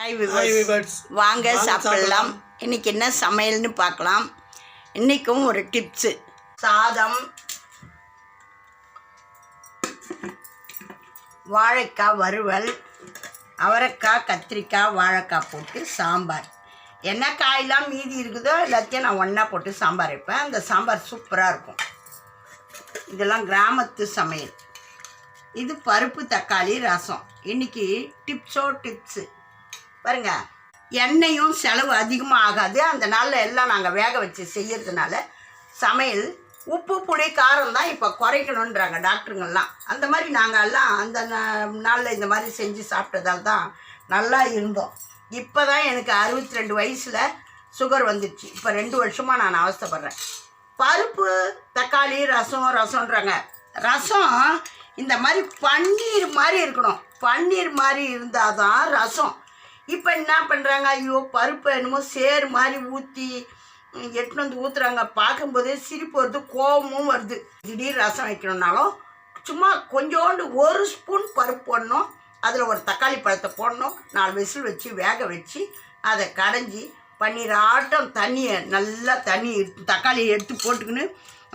வாங்க வாங்க சாப்பிடலாம். இன்னைக்கு என்ன சமையல்னு பார்க்கலாம். இன்னைக்கும் ஒரு டிப்ஸு சாதம். வாழைக்காய் வறுவல். அவரைக்காய் கத்திரிக்காய் வாழைக்காய் போட்டு சாம்பார். என்ன காயெல்லாம் மீதி இருக்குதோ எல்லாத்தையும் நான் ஒன்றா போட்டு சாம்பார் வைப்பேன். அந்த சாம்பார் சூப்பராக இருக்கும். இதெல்லாம் கிராமத்து சமையல். இது பருப்பு தக்காளி ரசம். இன்னைக்கு டிப்ஸோ டிப்ஸு பாருங்க எண்ணெயும் செலவு அதிகமாக ஆகாது. அந்த நாளில் எல்லாம் நாங்கள் வேக வச்சு செய்யறதுனால சமையல் உப்பு புளி காரம் தான் இப்போ குறைக்கணுன்றாங்க டாக்டருங்கள்லாம். அந்த மாதிரி நாங்கள் எல்லாம் அந்த நாளில் இந்த மாதிரி செஞ்சு சாப்பிட்டதால் தான் நல்லா இருந்தோம். இப்போ தான் எனக்கு அறுபத்தி ரெண்டு வயசில் சுகர் வந்துடுச்சு இப்போ ரெண்டு வருஷமாக நான் அவஸ்தைப்படுறேன். பருப்பு தக்காளி ரசம் ரசம்ன்றாங்க. ரசம் இந்த மாதிரி பன்னீர் மாதிரி இருக்கணும். பன்னீர் மாதிரி இருந்தால் தான் ரசம். இப்போ என்ன பண்ணுறாங்க ஐயோ பருப்பு என்னமோ சேர் மாதிரி ஊற்றி எட்டுன்னு வந்து ஊற்றுறாங்க பார்க்கும்போதே சிரிப்பு வருது கோபமும் வருது. திடீர் ரசம் வைக்கணுன்னாலும் சும்மா கொஞ்சோண்டு ஒரு ஸ்பூன் பருப்பு போடணும். அதில் ஒரு தக்காளி பழத்தை போடணும். நாலு விசில் வச்சு வேக வச்சு அதை கடைஞ்சி பன்னீர் ஆட்டம் தண்ணியை நல்லா தண்ணி தக்காளியை எடுத்து போட்டுக்கின்னு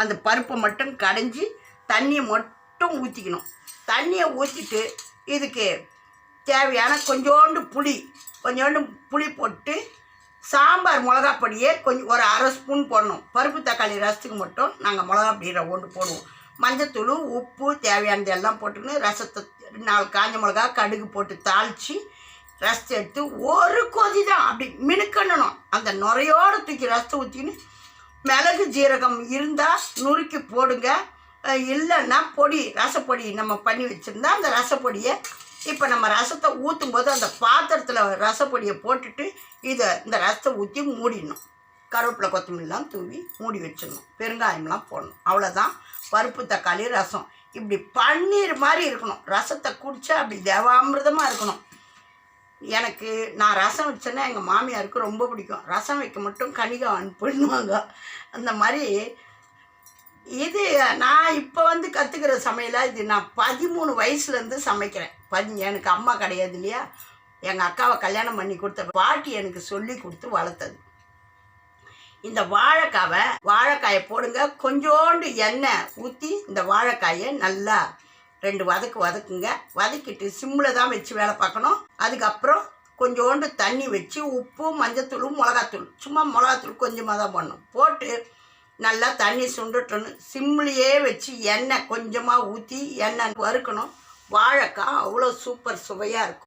அந்த பருப்பை மட்டும் கடைஞ்சி தண்ணியை மட்டும் ஊற்றிக்கணும் தண்ணியை ஊற்றிட்டு இதுக்கு தேவையான கொஞ்சோண்டு புளி கொஞ்சோண்டு புளி போட்டு சாம்பார் மிளகா பொடியே கொஞ்சம் ஒரு அரை ஸ்பூன் போடணும். பருப்பு தக்காளி ரசத்துக்கு மட்டும் நாங்கள் மிளகா பொடி ஒன்று போடுவோம். மஞ்சத்தூள் உப்பு தேவையானது எல்லாம் போட்டுக்கின்னு ரசத்தை நாலு காஞ்ச மிளகா கடுகு போட்டு தாளித்து ரசத்தை எடுத்து ஒரு கொதி தான் அப்படி மினுக்கணும் அந்த நுரையோடு தூக்கி ரசத்தை ஊற்றின்னு மிளகு ஜீரகம் இருந்தால் நுறுக்கி போடுங்க. இல்லைன்னா பொடி ரசப்பொடி நம்ம பண்ணி வச்சுருந்தா அந்த ரசப்பொடியை இப்போ நம்ம ரசத்தை ஊற்றும் போது அந்த பாத்திரத்தில் ரசப்பொடியை போட்டுட்டு இதை இந்த ரசத்தை ஊற்றி மூடிடணும். கருவேப்பிலை கொத்தமல்லாம் தூவி மூடி வச்சிடணும். பெருங்காயம்லாம் போடணும். அவ்வளோதான் பருப்பு தக்காளி ரசம். இப்படி பன்னீர் மாதிரி இருக்கணும். ரசத்தை குடித்தா அப்படி தேவாமிர்தமாக இருக்கணும். எனக்கு நான் ரசம் வச்சேன்னா எங்கள் மாமியாருக்கு ரொம்ப பிடிக்கும். ரசம் வைக்க மட்டும் கணிகம் பண்ணுவாங்க. அந்த மாதிரி இது நான் இப்போ வந்து கற்றுக்கிற சமையலாக இது நான் பதிமூணு வயசுலேருந்து சமைக்கிறேன். பதி எனக்கு அம்மா கிடையாது இல்லையா? எங்கள் அக்காவை கல்யாணம் பண்ணி கொடுத்த பாட்டி எனக்கு சொல்லி கொடுத்து வளர்த்தது. இந்த வாழைக்காவை வாழைக்காயை போடுங்க. கொஞ்சோண்டு எண்ணெய் ஊற்றி இந்த வாழைக்காயை நல்லா ரெண்டு வதக்கு வதக்குங்க. வதக்கிட்டு சிம்மில் தான் வச்சு வேலை பார்க்கணும். அதுக்கப்புறம் கொஞ்சோண்டு தண்ணி வச்சு உப்பு மஞ்சத்தூள் மிளகாத்தூள். சும்மா மிளகாத்தூள் கொஞ்சமாக தான் பண்ணணும் போட்டு நல்லா தண்ணி சுண்டுட்டணும் சிம்லேயே வச்சு எண்ணெய் கொஞ்சமாக ஊற்றி எண்ணெய் வறுக்கணும். வாழைக்காய் அவ்வளோ சூப்பர் சுவையாக இருக்கும்.